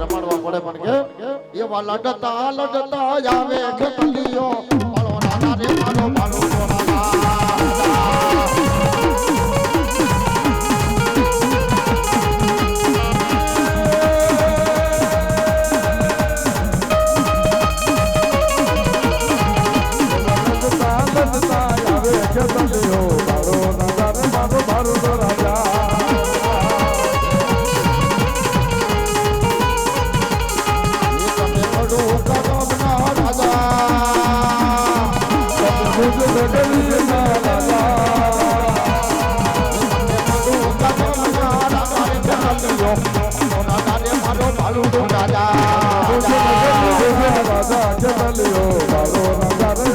રમાડવા પડે પણ કે એવા લડતા લડતા આવે ખેતલીઓ મારો નાના રે મારો આજ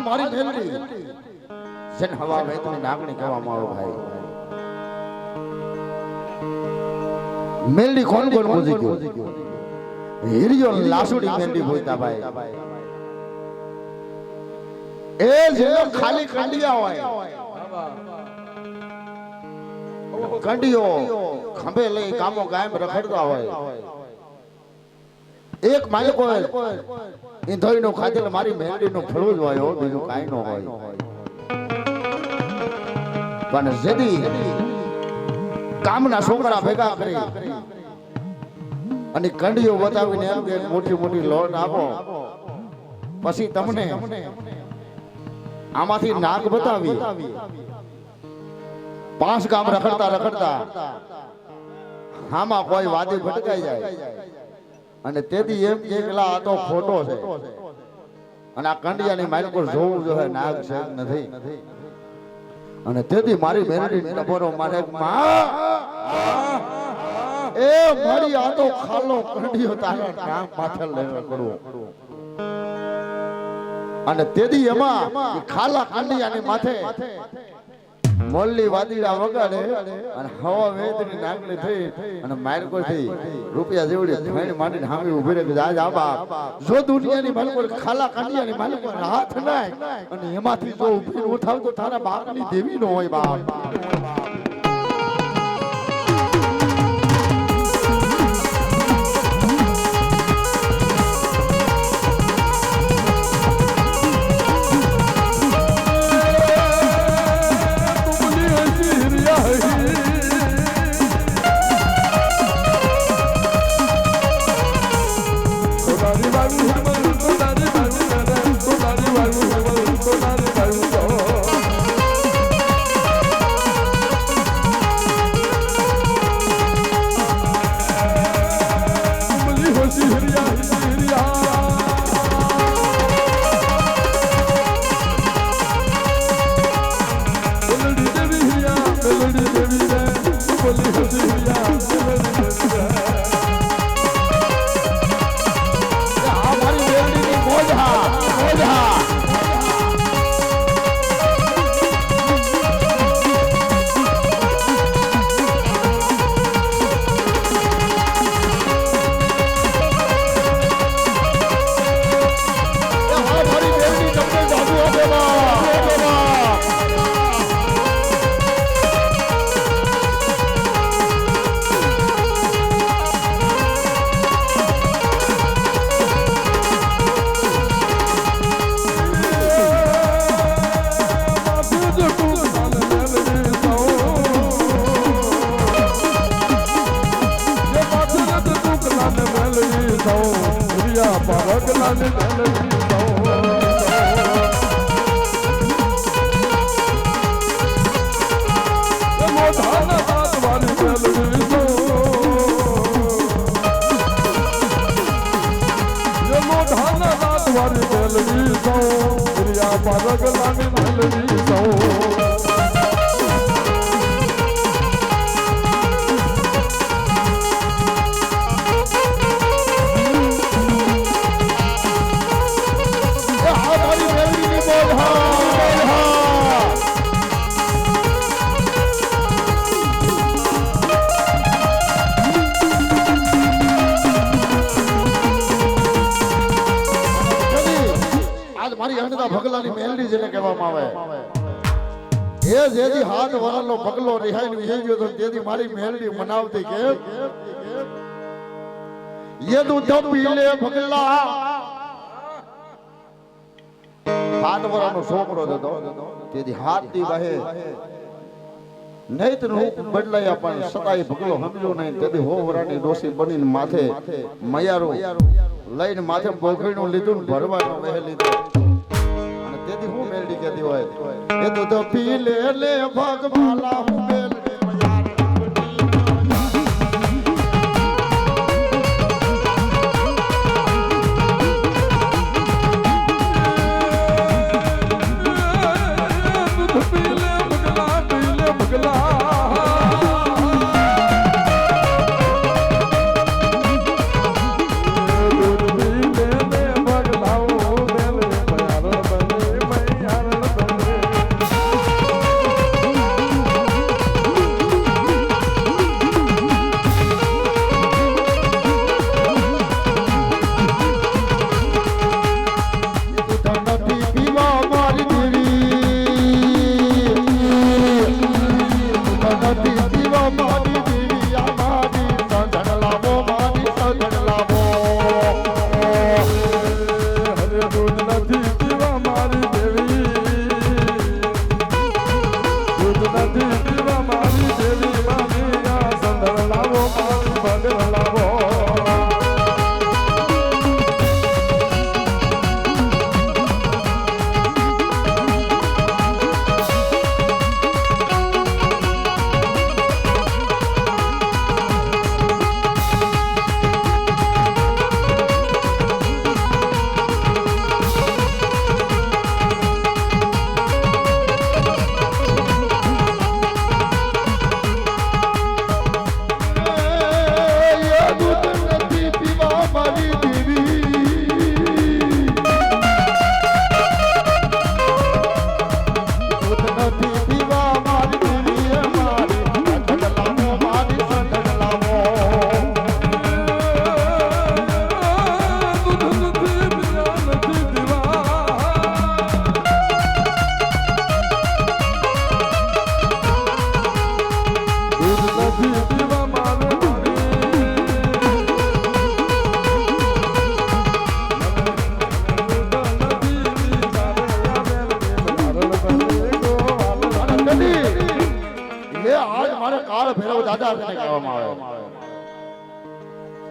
મારી મેલડી જેને હવા વહેતની નાગણી કહેવામાં આવે ભાઈ મેલડી કોણ કોણ પૂજી ગયો હિરિયો લાસુડી મેંડી બોલતા ભાઈ. એ જે ખાલી કંડિયા હોય. કંડિયો ખંભે લઈ કામો કાયમ રખડતા હોય. એક માલિક હોય ઈંધોઈ નું ખાધેલ મારી મેલડી નું ફળું જ હોય બીજું કાંઈ નો હોય. પણ જેદી કામના છોકરા ભેગા કરી અને કંડીઓ બતાવીને એમ કે મોટી મોટી લોન આપો. પછી તમને આમાંથી નાક બતાવી પાંચ ગામ રખડતા રખડતા આમાં કોઈ વાદી ભટકાઈ જાય. અને તેથી એમ કે પેલા આ તો ખોટો છે. અને આ કંડિયાની માલિકો જોવું જોઈએ નાગ છે નથી. અને તેથી મારી મેરડી ટપોરો મારે, માં એ મારી આનો ખાલો કંડિયો તારા નામ પાછળ લેવા કરવો અને તેથી એમાં ખાલા કંડિયાની માથે મોલ્લી વાદીડા વગાડે અને હવા વેદની નાગલી થઈ અને મારકો થઈ. રૂપિયા જેવડી ફેણ માંડીને હામી ઊભી રહી. આજ આ બાપ જો દુનિયાની માલકો ખાલા કાંડિયાની માલકો હાથ નાય અને એમાંથી જો ઊભી ઉઠાવ તો તારા બાપની દેવી નો હોય બાપ. રિયા પારક કરવામાં આવે હે જેથી હાથ માથે મયારો લઈને માથે લીધું ભરવાનો કહેતી હોય. એ દૂધ પી લે લે ભગવાલા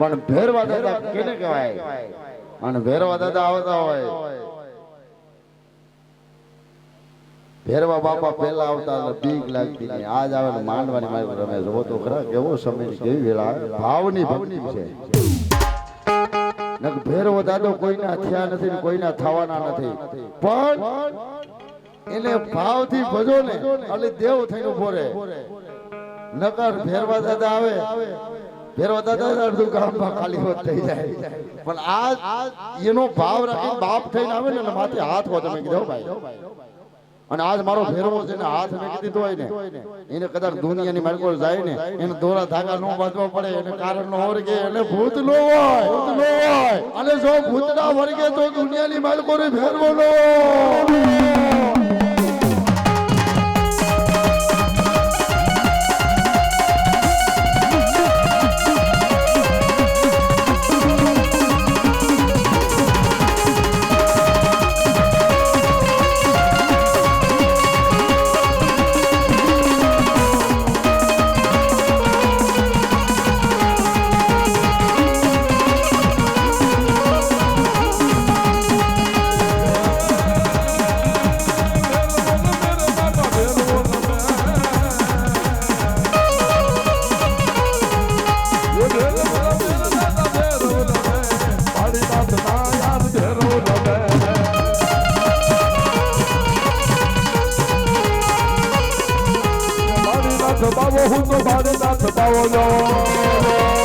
પણ ભેરવા દાદા કેને કહેવાય? અને ભેરવા દાદા આવતા હોય. ભેરવા બાપા પહેલા આવતા બીક લાગતી નહીં. આજ આવે ને માંડવાની મારી રમે જોવો તો ખરા કેવો સમય કેવી વેળા ભાવની ભક્તિ છે. ભેરવો દાદો કોઈના થયા નથી કોઈના થવાના નથી. પણ એને ભાવથી ભજો ને, એટલે દેવ થઈને ઊભો રહે. નકર ભેરવા દાદા આવે. ભેરવા દાદા અડધું ગામમાં ખાલી હોત થઈ જાય. પણ આ એનો ભાવ રાખી બાપ થઈને આવે ને માથે હાથ હો તમે કીધો ભાઈ. અને આજ મારો ફેરવો છે ને હાથ મેં કીધો હોય ને. એને કદાચ દુનિયાની મારકો જાય ને, એને દોરા ધાગા નો બાંધવા પડે, એને કારણ નો વર્ગે, એને ભૂત નો હોય, ભૂત નો હોય. અને જો ભૂત ના વર્ગે તો દુનિયાની માર્ગો ને ફેરવો નો હોય. બાવો હું તો ભાડે નાથ બાવો લો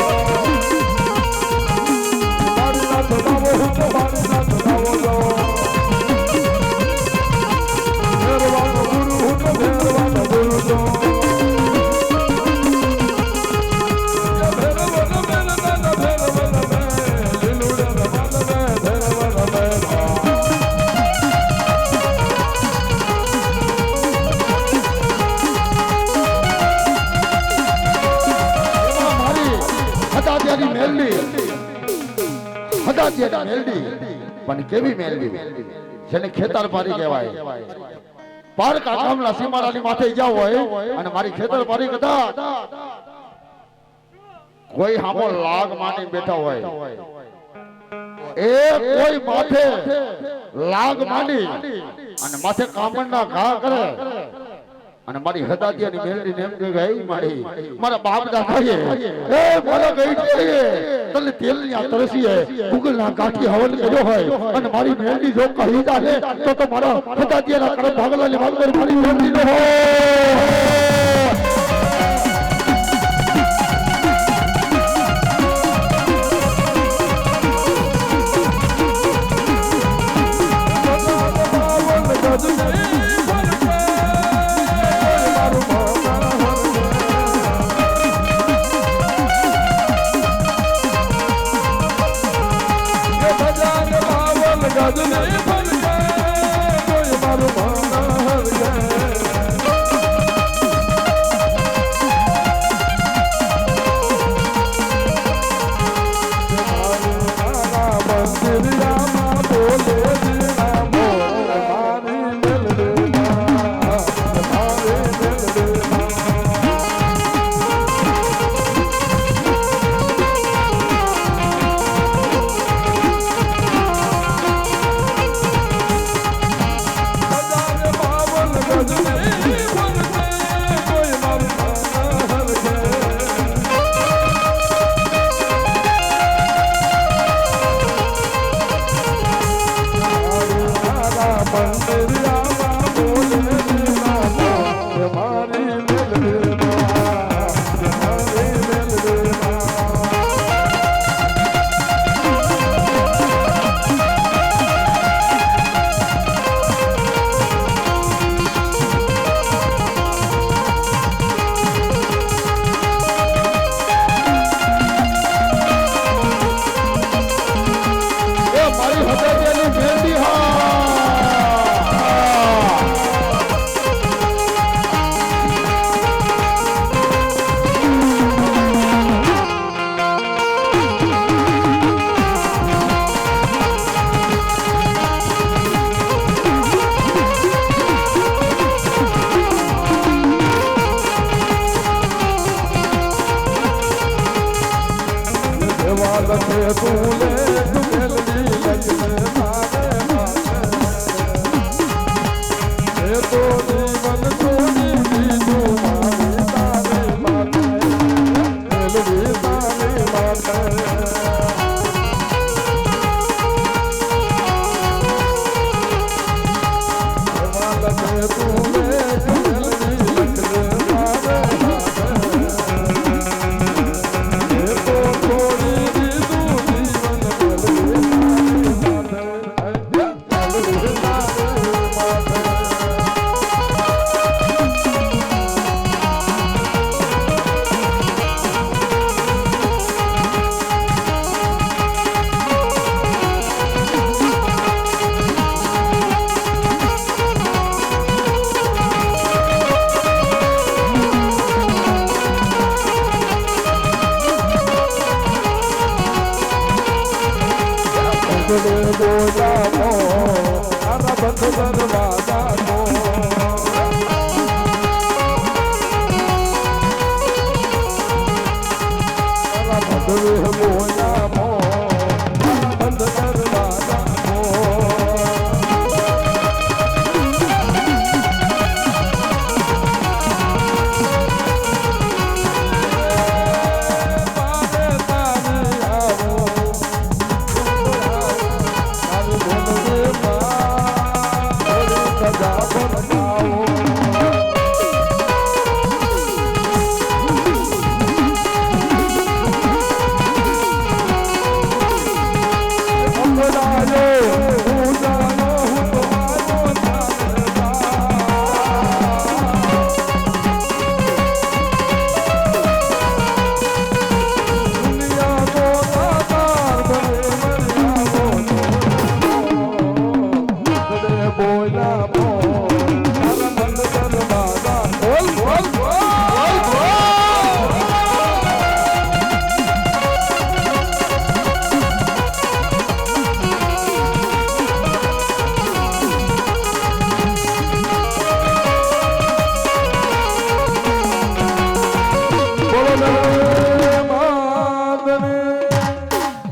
હદાજીયાની મેલડી. પણ કેવી મેલડી? જેને ખેતર પારી કહેવાય. પાર કાકામલા સીમાડાની માથે જાવ હોય અને મારી ખેતર પારી કદા કોઈ હામો લાગ માની બેઠા હોય. એ કોઈ માથે લાગ માંડી અને માથે કામણના ઘા કરે. અને મારી હદાદિયાની મેલડી નેમ કે ગઈ મારી મારા બાપ દાદા એ મારા ગઈ છે તને તેલની તરસી હે ગુગલ ના કાઠી હવન કર્યો હોય અને મારી મેલડી જો કહી જાહે તો તો મારા હદાદિયાના કરે ભાગલા ની કરી મારી મેલડી નો હોય. todo. Sana Bantu Sana Vasa